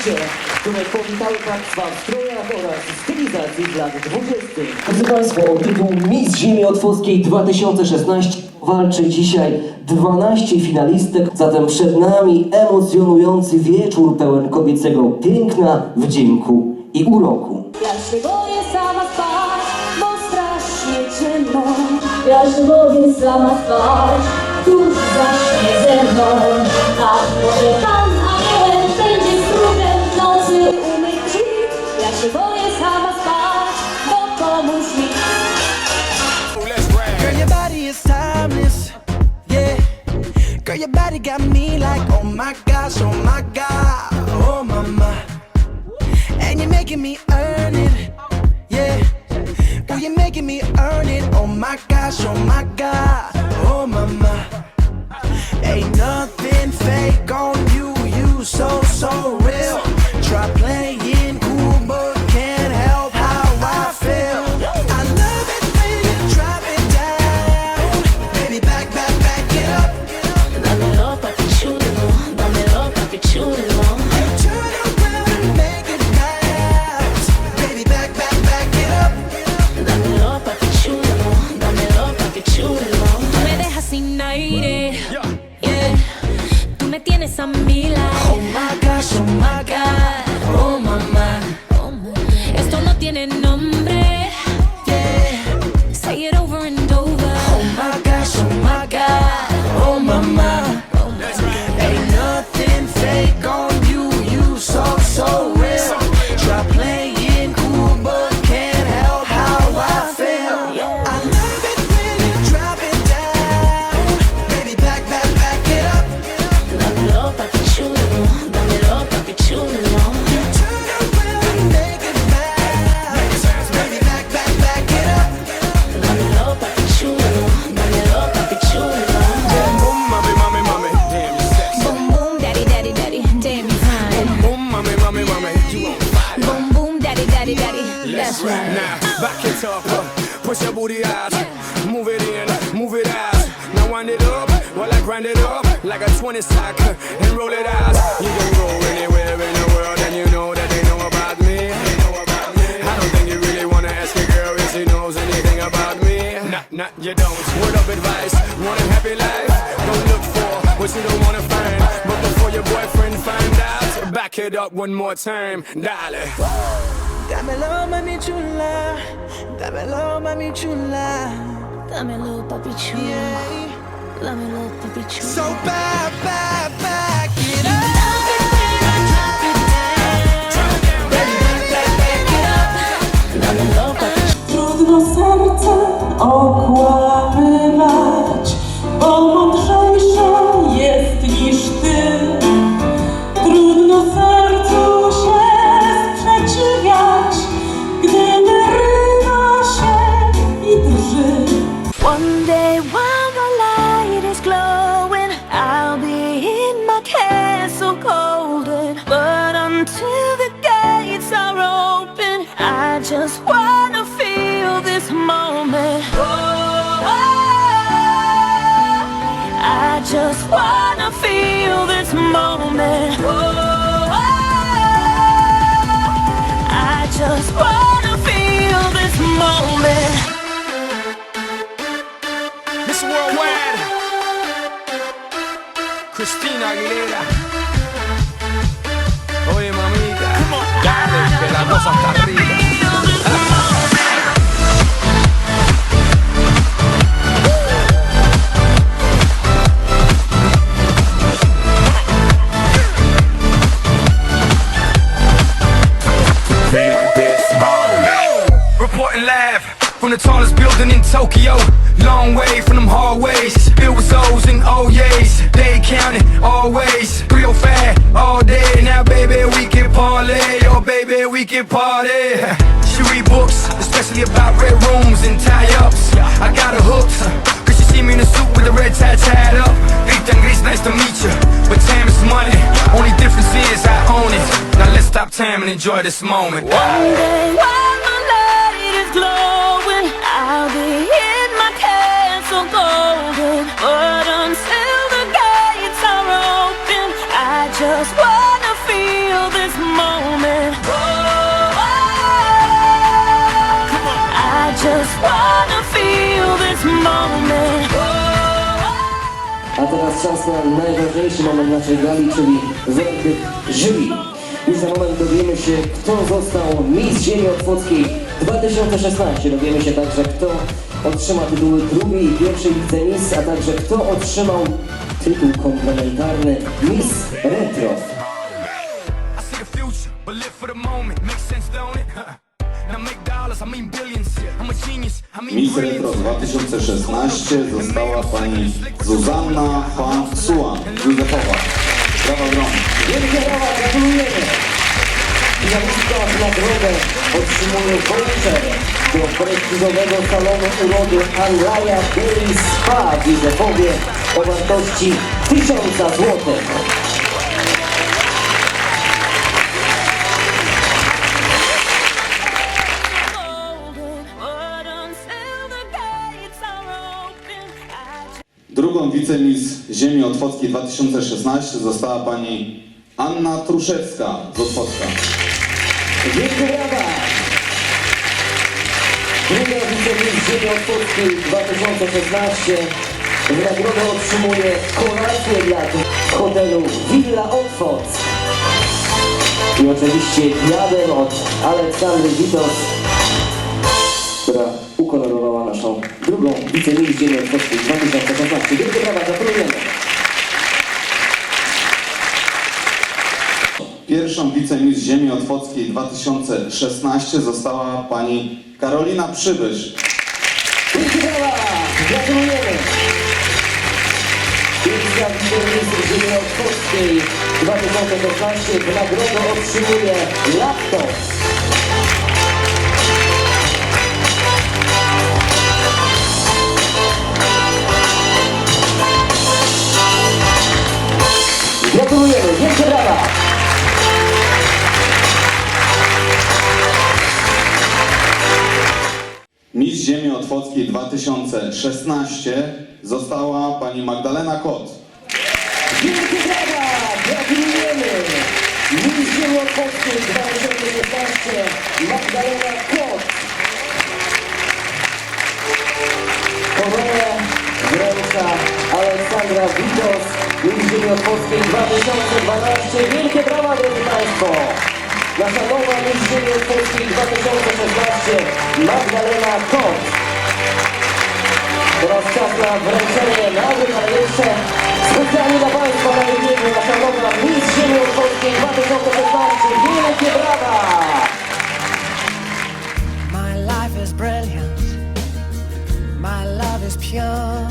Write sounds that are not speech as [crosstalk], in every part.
goście, które powitały Państwa w strojach oraz stylizacji z lat 20. Drodzy Państwo, o tytuł Miss Ziemi Otwockiej 2016 walczy dzisiaj 12 finalistek, zatem przed nami emocjonujący wieczór pełen kobiecego piękna, wdzięku i uroku. Ja się boję sama spać, bo strasznie ciemno. Ja się boję sama spać, tuż zaśnie ze mną. A może Girl, your body got me like, oh my gosh, oh my god, oh my. And you're making me earn it. Yeah. Girl, you're making me earn it. Oh my gosh, oh my god, oh my. Ain't nothing fake on you, you so, so real. Yeah. Tú me tienes a mi lado. Oh my gosh, oh my god, oh mamá. That's right. Now, back it up, push your booty out, move it in, move it out. Now wind it up, while I grind it up like a 20 sack and roll it out. You can go anywhere in the world and you know that they know about me. They know about me. I don't think you really wanna ask a girl if she knows anything about me. Nah, nah, you don't. Word of advice, want a happy life? Don't look for what you don't wanna find. But before your boyfriend find out, back it up one more time, darling. Dámelo, mami chula. Dámelo, mami chula. Dámelo papi chulo, Yeah. dámelo papi chulo. So back, back, back it up. Just wanna feel this moment. Oh, I just wanna feel this moment. Miss Worldwide. Christina Aguilera. Oye, mamita. Dale, que la cosa está rica. Tokyo. Long way from them hallways. Filled with O's and O's. They counting always. Real fat all day. Now, baby, we can parlay. Oh, baby, we can party. [laughs] She read books, especially about red rooms and tie ups. I got her hooked. Cause she see me in a suit with a red tie tied up. And Grace, nice to meet you. But time is money. Only difference is I own it. Now let's stop time and enjoy this moment. One day czas na najważniejszy moment naszej gali, czyli werdykt jury. Już za moment dowiemy się, kto został Miss Ziemi Otwockiej 2016. Dowiemy się także, kto otrzyma tytuły drugiej i pierwszej wicemis, a także kto otrzymał tytuł komplementarny Miss Retro. Miss Retro 2016 została pani Zuzanna Fan Suan, Józefowa. Brawa ogromne. Wielkie brawa, gratulujemy! Finalistka w nagrodę otrzymuje voucher do prestiżowego salonu urody Anlaja Day Spa w Józefowie o wartości 1000 złotych. Drugą wicemis Ziemi Otwockiej 2016 została pani Anna Truszewska z Otwocka. Wielkie brawa! Druga wicemis Ziemi Otwockiej 2016 w nagrodę otrzymuje kolację dla hotelu Villa Otwock. I oczywiście diadem od Aleksandry Witos, drugą wicemis Ziemi Otwockiej 2016. Wielkie brawa, gratulujemy! Pierwszą wicemis Ziemi Otwockiej 2016 została pani Karolina Przybysz. Wielkie brawa! Gratulujemy! Pierwsza wicemis Ziemi Otwockiej 2016 w nagrodę otrzymuje laptop. Otwockiej 2016 została pani Magdalena Kot. Wielkie brawa! Gratulujemy! Ziemi Otwockiej 2016 Magdalena Kot. Koronę wręcza Aleksandra Witos Ziemi Otwockiej 2012. Wielkie brawa, drodzy Państwo! Nasza nowa Ziemi Otwockiej 2016 Magdalena Kot. Teraz czas na wręczenie nagród, ale jeszcze specjalnie dla Państwa na nasza Ziemi Otwockiej 2016. Wielkie brawa! My life is brilliant. My love is pure.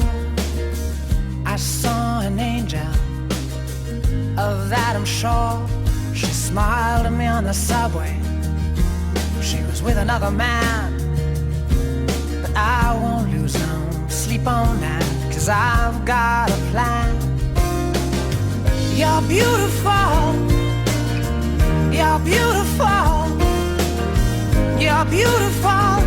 I saw an angel. Of that I'm sure. She smiled at me on the subway. She was with another man. I won't lose no sleep on that. Cause I've got a plan. You're beautiful. You're beautiful. You're beautiful.